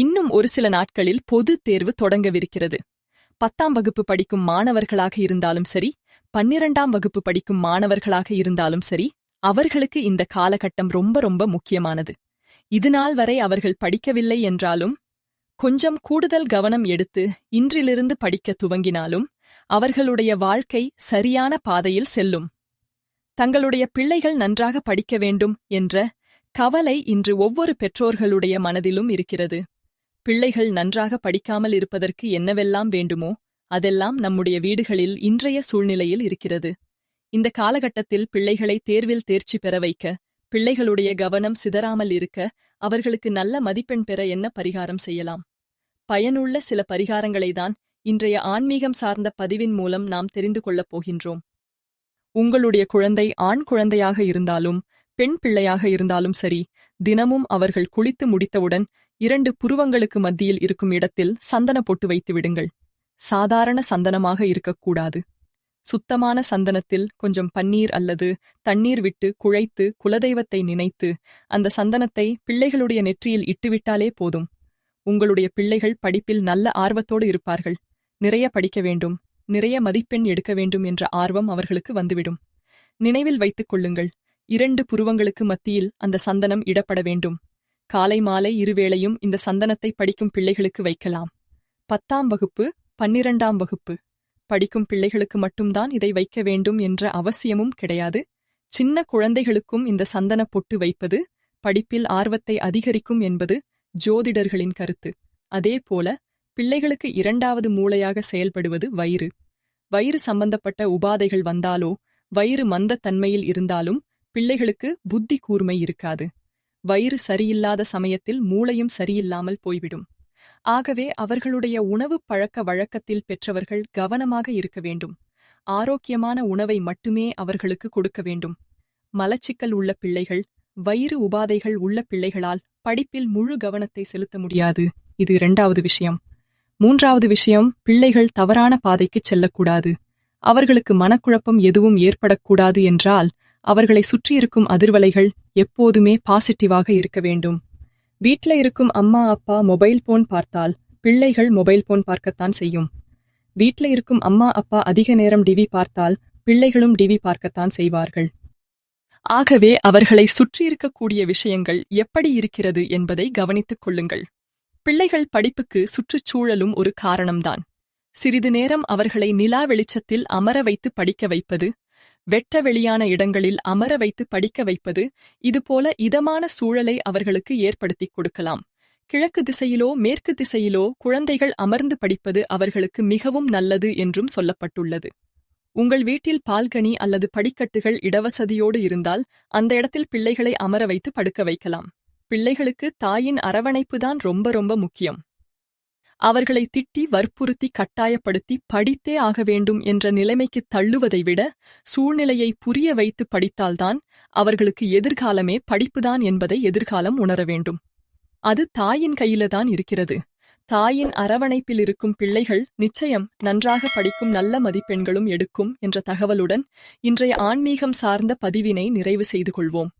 இன்னும் ஒரு சில நாட்களில் பொது தேர்வு தொடங்கவிருக்கிறது. பத்தாம் வகுப்பு படிக்கும் மாணவர்களாக இருந்தாலும் சரி பன்னிரண்டாம் வகுப்பு படிக்கும் மாணவர்களாக இருந்தாலும் சரி அவர்களுக்கு இந்த காலகட்டம் ரொம்ப ரொம்ப முக்கியமானது. இதுநாள் வரை அவர்கள் படிக்கவில்லை என்றாலும் கொஞ்சம் கூடுதல் கவனம் எடுத்து இன்றிலிருந்து படிக்க துவங்கினாலும் அவர்களுடைய வாழ்க்கை சரியான பாதையில் செல்லும். தங்களுடைய பிள்ளைகள் நன்றாக படிக்க வேண்டும் என்ற கவலை இன்று ஒவ்வொரு பெற்றோர்களுடைய மனதிலும் இருக்கிறது. பிள்ளைகள் நன்றாக படிக்காமல் இருப்பதற்கு என்னவெல்லாம் வேண்டுமோ அதெல்லாம் நம்முடைய வீடுகளில் இன்றைய சூழ்நிலையில் இருக்கிறது. இந்த காலகட்டத்தில் பிள்ளைகளை தேர்வில் தேர்ச்சி பெற வைக்க பிள்ளைகளுடைய கவனம் சிதறாமல் இருக்க அவர்களுக்கு நல்ல மதிப்பெண் பெற என்ன பரிகாரம் செய்யலாம்? பயனுள்ள சில பரிகாரங்களை தான் இன்றைய ஆன்மீகம் சார்ந்த பதிவின் மூலம் நாம் தெரிந்து கொள்ளப் போகின்றோம். உங்களுடைய குழந்தை ஆண் குழந்தையாக இருந்தாலும் பெண் பிள்ளையாக இருந்தாலும் சரி தினமும் அவர்கள் குளித்து முடித்தவுடன் இரண்டு புருவங்களுக்கு மத்தியில் இருக்கும் இடத்தில் சந்தன பொட்டு வைத்து விடுங்கள். சாதாரண சந்தனமாக இருக்கக்கூடாது. சுத்தமான சந்தனத்தில் கொஞ்சம் பன்னீர் அல்லது தண்ணீர் விட்டு குழைத்து குலதெய்வத்தை நினைத்து அந்த சந்தனத்தை பிள்ளைகளுடைய நெற்றியில் இட்டுவிட்டாலே போதும். உங்களுடைய பிள்ளைகள் படிப்பில் நல்ல ஆர்வத்தோடு இருப்பார்கள். நிறைய படிக்க வேண்டும் நிறைய மதிப்பெண் எடுக்க வேண்டும் என்ற ஆர்வம் அவர்களுக்கு வந்துவிடும். நினைவில் வைத்துக் கொள்ளுங்கள். இரண்டு புருவங்களுக்கு மத்தியில் அந்த சந்தனம் இடப்பட வேண்டும். காலை மாலை இருவேளையும் இந்த சந்தனத்தை படிக்கும் பிள்ளைகளுக்கு வைக்கலாம். பத்தாம் வகுப்பு பன்னிரண்டாம் வகுப்பு. படிக்கும் பிள்ளைகளுக்கு மட்டும்தான் இதை வைக்க வேண்டும் என்ற அவசியமும் கிடையாது. சின்ன குழந்தைகளுக்கும் இந்த சந்தன பொட்டு வைப்பது படிப்பில் ஆர்வத்தை அதிகரிக்கும் என்பது ஜோதிடர்களின் கருத்து. அதேபோல பிள்ளைகளுக்கு இரண்டாவது மூளையாக செயல்படுவது வயிறு. வயிறு சம்பந்தப்பட்ட உபாதைகள் வந்தாலோ வயிறு மந்த தன்மையில் இருந்தாலும் பிள்ளைகளுக்கு புத்தி கூர்மை இருக்காது. வயிறு சரியில்லாத சமயத்தில் மூளையும் சரியில்லாமல் போய்விடும். ஆகவே அவர்களுடைய உணவு பழக்க வழக்கத்தில் பெற்றவர்கள் கவனமாக இருக்க வேண்டும். ஆரோக்கியமான உணவை மட்டுமே அவர்களுக்கு கொடுக்க வேண்டும். மலச்சிக்கல் உள்ள பிள்ளைகள் வயிறு உபாதைகள் உள்ள பிள்ளைகளால் படிப்பில் முழு கவனத்தை செலுத்த முடியாது. இது இரண்டாவது விஷயம். மூன்றாவது விஷயம் பிள்ளைகள் தவறான பாதைக்குச் செல்லக்கூடாது. அவர்களுக்கு மனக்குழப்பம் எதுவும் ஏற்படக்கூடாது என்றால் அவர்களை சுற்றியிருக்கும் அதிர்வலைகள் எப்போதுமே பாசிட்டிவாக இருக்க வேண்டும். வீட்ல இருக்கும் அம்மா அப்பா மொபைல் போன் பார்த்தால் பிள்ளைகள் மொபைல் போன் பார்க்கத்தான் செய்யும். வீட்ல இருக்கும் அம்மா அப்பா அதிக நேரம் டிவி பார்த்தால் பிள்ளைகளும் டிவி பார்க்கத்தான் செய்வார்கள். ஆகவே அவர்களை சுற்றியிருக்கக்கூடிய விஷயங்கள் எப்படி இருக்கிறது என்பதை கவனித்துக் கொள்ளுங்கள். பிள்ளைகள் படிப்புக்கு சுற்றுச்சூழலும் ஒரு காரணம்தான். சிறிது நேரம் அவர்களை நிலா வெளிச்சத்தில் அமர வைத்து படிக்க வைப்பது வெட்ட வெளியான இடங்களில் அமர வைத்து படிக்க வைப்பது இதுபோல இதமான சூழலை அவர்களுக்கு ஏற்படுத்திக் கொடுக்கலாம். கிழக்கு திசையிலோ மேற்கு திசையிலோ குழந்தைகள் அமர்ந்து படிப்பது அவர்களுக்கு மிகவும் நல்லது என்றும் சொல்லப்பட்டுள்ளது. உங்கள் வீட்டில் பால்கனி அல்லது படிக்கட்டுகள் இடவசதியோடு இருந்தால் அந்த இடத்தில் பிள்ளைகளை அமர வைத்து படுக்க வைக்கலாம். பிள்ளைகளுக்கு தாயின் அரவணைப்புதான் ரொம்ப ரொம்ப முக்கியம். அவர்களை திட்டி வற்புறுத்தி கட்டாயப்படுத்தி படித்தே ஆக வேண்டும் என்ற நிலைமைக்கு தள்ளுவதை விட சூழ்நிலையை புரிய வைத்து படித்தால்தான் அவர்களுக்கு எதிர்காலமே படிப்புதான் என்பதை எதிர்காலம் உணர வேண்டும். அது தாயின் கையிலதான் இருக்கிறது. தாயின் அரவணைப்பில் இருக்கும் பிள்ளைகள் நிச்சயம் நன்றாக படிக்கும் நல்ல மதிப்பெண்களும் எடுக்கும் என்ற தகவலுடன் இன்றைய ஆன்மீகம் சார்ந்த பதிவினை நிறைவு செய்து கொள்வோம்.